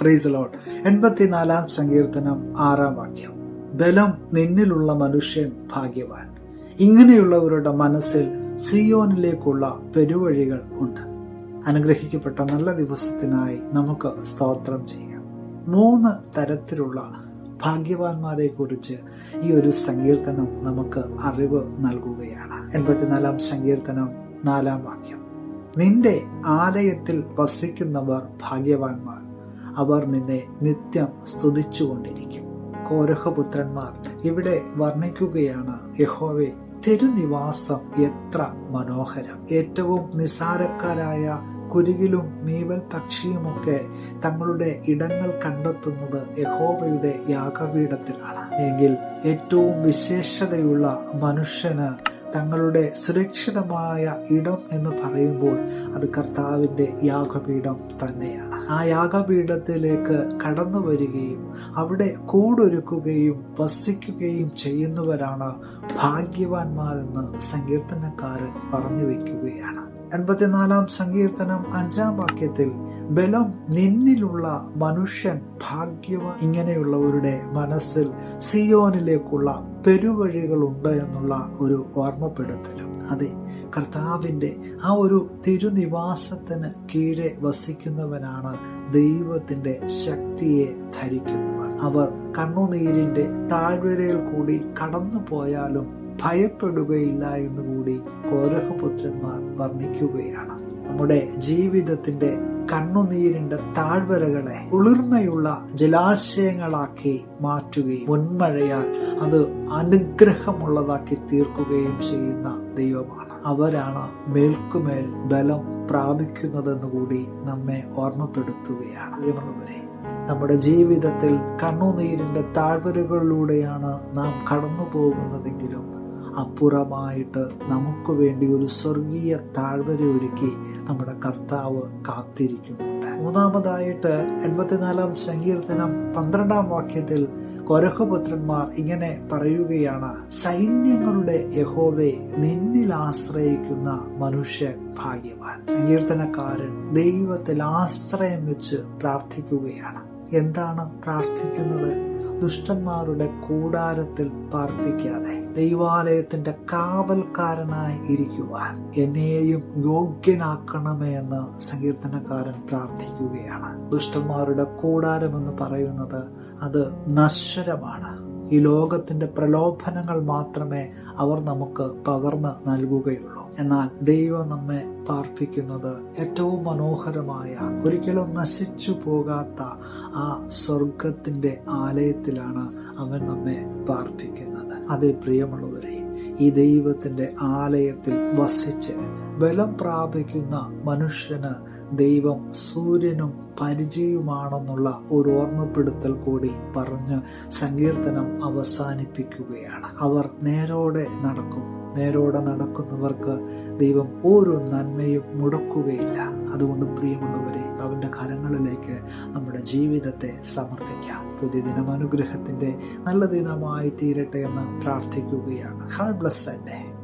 Price load എൺപത്തിനാലാം സങ്കീർത്തനം ആറാം വാക്യം. ബലം നിന്നിലുള്ള മനുഷ്യൻ ഭാഗ്യവാൻ. ഇങ്ങനെയുള്ളവരുടെ മനസ്സിൽ സിയോനിലേക്കുള്ള പെരുവഴികൾ ഉണ്ട്. അനുഗ്രഹിക്കപ്പെട്ട നല്ല ദിവസത്തിനായി നമുക്ക് സ്തോത്രം ചെയ്യാം. മൂന്ന് തരത്തിലുള്ള ഭാഗ്യവാന്മാരെ കുറിച്ച് ഈ ഒരു സങ്കീർത്തനം നമുക്ക് അറിവ് നൽകുകയാണ്. എൺപത്തിനാലാം സങ്കീർത്തനം നാലാം വാക്യം. നിന്റെ ആലയത്തിൽ വസിക്കുന്നവർ ഭാഗ്യവാന്മാർ. അവർ നിന്നെ നിത്യം സ്തുതിച്ചുകൊണ്ടിരിക്കും. കോരഹപുത്രന്മാർ ഇവിടെ വർണിക്കുകയാണ് യഹോവെ തെരുനിവാസം എത്ര മനോഹരം. ഏറ്റവും നിസാരക്കാരായ കുരുകിലും മീവൽ പക്ഷിയുമൊക്കെ തങ്ങളുടെ ഇടങ്ങൾ കണ്ടെത്തുന്നത് യഹോവയുടെ യാഗപീഠത്തിലാണ്. എങ്കിൽ ഏറ്റവും വിശേഷതയുള്ള മനുഷ്യന് തങ്ങളുടെ സുരക്ഷിതമായ ഇടം എന്ന് പറയുമ്പോൾ അത് കർത്താവിന്റെ യാഗപീഠം തന്നെയാണ്. ആ യാഗപീഠത്തിലേക്ക് കടന്നു വരികയും അവിടെ കൂടൊരുക്കുകയും വസിക്കുകയും ചെയ്യുന്നവരാണ് ഭാഗ്യവാന്മാരെന്ന് സങ്കീർത്തനക്കാരൻ പറഞ്ഞു വയ്ക്കുകയാണ് എൺപത്തിനാലാം സങ്കീർത്തനം അഞ്ചാം വാക്യത്തിൽ ബലം നിന്നിലുള്ള മനുഷ്യൻ ഭാഗ്യവ ഇങ്ങനെയുള്ളവരുടെ മനസ്സിൽ സിയോനിലേക്കുള്ള പെരുവഴികളുണ്ട് എന്നുള്ള ഒരു ഓർമ്മപ്പെടുത്തലും. അതെ കർത്താവിന്റെ ആ ഒരു തിരുനിവാസത്തിന് കീഴെ വസിക്കുന്നവനാണ് ദൈവത്തിന്റെ ശക്തിയെ ധരിക്കുന്നവർ അവർ കണ്ണുനീരിന്റെ താഴ്വരയിൽ കൂടി കടന്നു പോയാലും ഭയപ്പെടുകയില്ല എന്നുകൂടി കോരഹപുത്രന്മാർ വർണിക്കുകയാണ്. നമ്മുടെ ജീവിതത്തിന്റെ കണ്ണുനീരിന്റെ താഴ്വരകളെ കുളിർമയുള്ള ജലാശയങ്ങളാക്കി മാറ്റുകയും മുൻമഴയാൽ അത് അനുഗ്രഹമുള്ളതാക്കി തീർക്കുകയും ചെയ്യുന്ന ദൈവമാണ്. അവരാണ് മേൽക്കുമേൽ ബലം പ്രാപിക്കുന്നതെന്ന് കൂടി നമ്മെ ഓർമ്മപ്പെടുത്തുകയാണ്. പ്രിയമുള്ളവരെ നമ്മുടെ ജീവിതത്തിൽ കണ്ണുനീരിന്റെ താഴ്വരകളിലൂടെയാണ് നാം കടന്നു പോകുന്നതെങ്കിലും അപ്പുറമായിട്ട് നമുക്ക് വേണ്ടി ഒരു സ്വർഗീയ താഴ്വര ഒരുക്കി നമ്മുടെ കർത്താവ് കാത്തിരിക്കുന്നുണ്ട്. മൂന്നാമതായിട്ട് എൺപത്തിനാലാം സങ്കീർത്തനം പന്ത്രണ്ടാം വാക്യത്തിൽ കൊരഹപുത്രന്മാർ ഇങ്ങനെ പറയുകയാണ് സൈന്യങ്ങളുടെ യഹോവെ നിന്നിൽ ആശ്രയിക്കുന്ന മനുഷ്യൻ ഭാഗ്യവാൻ. സങ്കീർത്തനക്കാരൻ ദൈവത്തിൽ ആശ്രയം വെച്ച് പ്രാർത്ഥിക്കുകയാണ്. എന്താണ് പ്രാർത്ഥിക്കുന്നത്? ദുഷ്ടന്മാരുടെ കൂടാരത്തിൽ പാർപ്പിക്കാതെ ദൈവാലയത്തിന്റെ കാവൽക്കാരനായി ഇരിക്കുവാൻ എന്നെയും യോഗ്യനാക്കണമേ എന്ന് സങ്കീർത്തനക്കാരൻ പ്രാർത്ഥിക്കുകയാണ്. ദുഷ്ടന്മാരുടെ കൂടാരം എന്ന് പറയുന്നത് അത് നശ്വരമാണ്. ഈ ലോകത്തിന്റെ പ്രലോഭനങ്ങൾ മാത്രമേ അവർ നമുക്ക് പകർന്ന് നൽകുകയുള്ളൂ. എന്നാൽ ദൈവം നമ്മെ പാർപ്പിക്കുന്നത് ഏറ്റവും മനോഹരമായ ഒരിക്കലും നശിച്ചു പോകാത്ത ആ സ്വർഗത്തിന്റെ ആലയത്തിലാണ് അവൻ നമ്മെ പാർപ്പിക്കുന്നത്. അതേ പ്രിയമുള്ളവരെ ഈ ദൈവത്തിന്റെ ആലയത്തിൽ വസിച്ച് ബലം പ്രാപിക്കുന്ന മനുഷ്യന് ദൈവം സൂര്യനും പരിചയമാണെന്നുള്ള ഒരു ഓർമ്മപ്പെടുത്തൽ കൂടി പറഞ്ഞ് സങ്കീർത്തനം അവസാനിപ്പിക്കുകയാണ്. അവർ നേരോടെ നടക്കും. നേരോടെ നടക്കുന്നവർക്ക് ദൈവം ഓരോ നന്മയും മുടക്കുകയില്ല. അതുകൊണ്ട് പ്രിയമുള്ളവരെ അവന്റെ കരങ്ങളിലേക്ക് നമ്മുടെ ജീവിതത്തെ സമർപ്പിക്കാം. പുതിയ ദിനം അനുഗ്രഹത്തിന്റെ നല്ല ദിനമായി തീരട്ടെ എന്ന് പ്രാർത്ഥിക്കുകയാണ്. Hi bless day